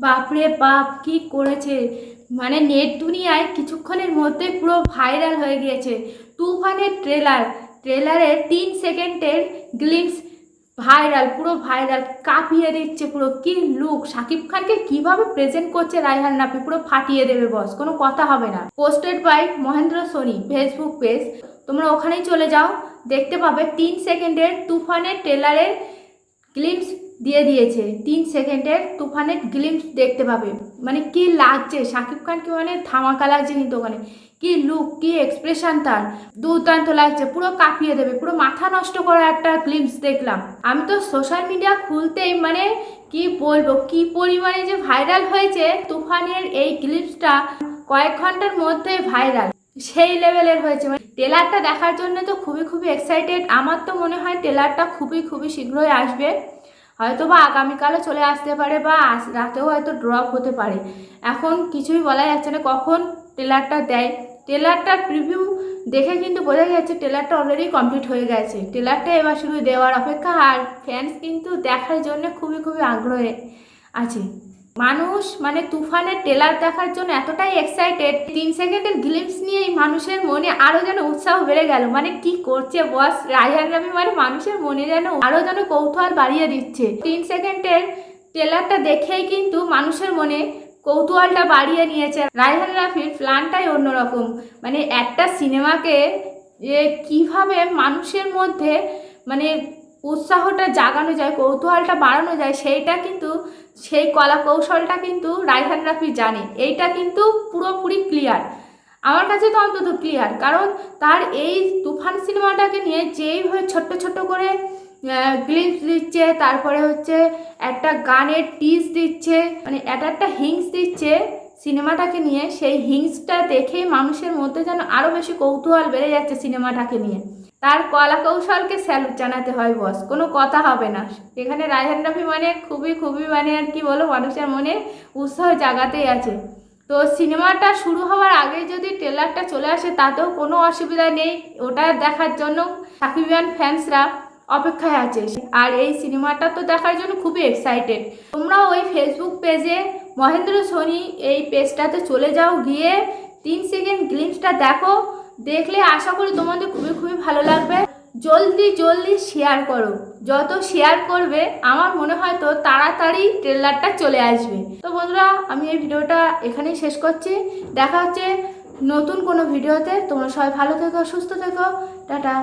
বাপরে বাপ, কি করেছে? মানে নেট দুনিয়ায় কিছুক্ষণের মধ্যে পুরো ভাইরাল হয়ে গিয়েছে। তুফানের ট্রেলার ট্রেলারের তিন সেকেন্ডের গ্লিমস ভাইরাল পুরো ভাইরাল কাঁপিয়ে দিচ্ছে পুরো। কি লুক শাকিব খানকে কীভাবে প্রেজেন্ট করছে রায়হান রাফি? পুরো ফাটিয়ে দেবে বস কোনো কথা হবে না। Posted by Mahendra Soni Facebook page তোমরা ওখানেই চলে যাও, দেখতে পাবে তিন সেকেন্ডের তুফানের ট্রেলারের গ্লিমস দিয়ে দিয়েছে। তিন সেকেন্ডের তুফানের গ্লিমস দেখতে পাবে। মানে কি লাগছে? শাকিব খানকে মানে ধামাকা লাগছে কিন্তু ওখানে। কি লুক কি এক্সপ্রেশন তার। দুর্দান্ত লাগছে। পুরো কাঁপিয়ে দেবে। পুরো মাথা নষ্ট করা একটা গ্লিমস দেখলাম। আমি তো সোশ্যাল মিডিয়া খুলতেই মানে কি বলব? কি পরিমাণে যে ভাইরাল হয়েছে তুফানের এই গ্লিপসটা কয়েক ঘণ্টার মধ্যে ভাইরাল সেই লেভেলের হয়েছে। মানে ট্রেলারটা দেখার জন্য তো খুবই খুবই এক্সাইটেড আমার তো মনে হয় ট্রেলারটা খুবই খুবই শীঘ্রই আসবে। হয়তো বা আগামীকালও চলে আসতে পারে বা রাতেও হয়তো ড্রপ হতে পারে। এখন কিছুই বলা যাচ্ছে না কখন ট্রেলারটা দেয়। ট্রেলারটার প্রিভিউ দেখে কিন্তু বোঝা যাচ্ছে ট্রেলারটা অলরেডি কমপ্লিট হয়ে গেছে। ট্রেলারটা এবার শুধু দেওয়ার অপেক্ষা আর ফ্যান্স কিন্তু দেখার জন্য খুবই খুবই আগ্রহে আছে। মানুষ মানে তুফানের টেলার দেখার জন্য এতটাই এক্সাইটেড তিন সেকেন্ডের গ্লিমস নিয়েই মানুষের মনে আরও যেন উৎসাহ বেড়ে গেল। মানে কি করছে বস রায়হান রামি মানে মানুষের মনে যেন আরও যেন কৌতূহল বাড়িয়ে দিচ্ছে। তিন সেকেন্ডের টেলারটা দেখেই কিন্তু মানুষের মনে কৌতূহলটা বাড়িয়ে নিয়েছে। রায়হান রাফির প্ল্যানটাই অন্যরকম। মানে একটা সিনেমাকে যে কীভাবে মানুষের মধ্যে মানে উৎসাহটা জাগানো যায়, কৌতূহলটা বাড়ানো যায়, সেইটা কিন্তু সেই কলা কৌশলটা কিন্তু রায়হান রাফি জানে। এইটা কিন্তু পুরোপুরি ক্লিয়ার আমার কাছে তো অন্তত ক্লিয়ার কারণ তার এই তুফান সিনেমাটাকে নিয়ে যেইভাবে ছোট্ট ছোট্ট করে গ্লিপস দিচ্ছে, তারপরে হচ্ছে একটা গানের টিস দিচ্ছে মানে এটা একটা হিংস দিচ্ছে সিনেমাটাকে নিয়ে, সেই হিংসটা দেখেই মানুষের মধ্যে যেন আরও বেশি কৌতূহল বেড়ে যাচ্ছে সিনেমাটাকে নিয়ে। তার কলা কৌশলকে স্যালুট জানাতে হয়, বস। কোনো কথা হবে না। এখানে রায়হান রাফি মানে খুবই খুবই মানে আর কি বলো মানুষের মনে উৎসাহ জাগাতেই আছে। তো সিনেমাটা শুরু হওয়ার আগে যদি ট্রেলারটা চলে আসে, তাতেও কোনো অসুবিধা নেই। ওটা দেখার জন্য সাকিবিয়ান ফ্যান্সরা অপেক্ষায় আছে। আর এই সিনেমাটা তো দেখার জন্য খুবই এক্সাইটেড তোমরা ওই ফেসবুক পেজে মহেন্দ্র সোনি এই পেজটাতে চলে যাও, গিয়ে তিন সেকেন্ড গ্লিমসটা দেখো। দেখলে আশা করি তোমাদের খুবই খুবই ভালো লাগবে। জলদি জলদি শেয়ার করো। যত শেয়ার করবে, আমার মনে হয় তো তাড়াতাড়ি ট্রেলারটা চলে আসবে। তো বন্ধুরা, আমি এই ভিডিওটা এখানেই শেষ করছি। দেখা হচ্ছে নতুন কোনো ভিডিওতে। তোমরা সবাই ভালো থেকো, সুস্থ থেকো। টাটা।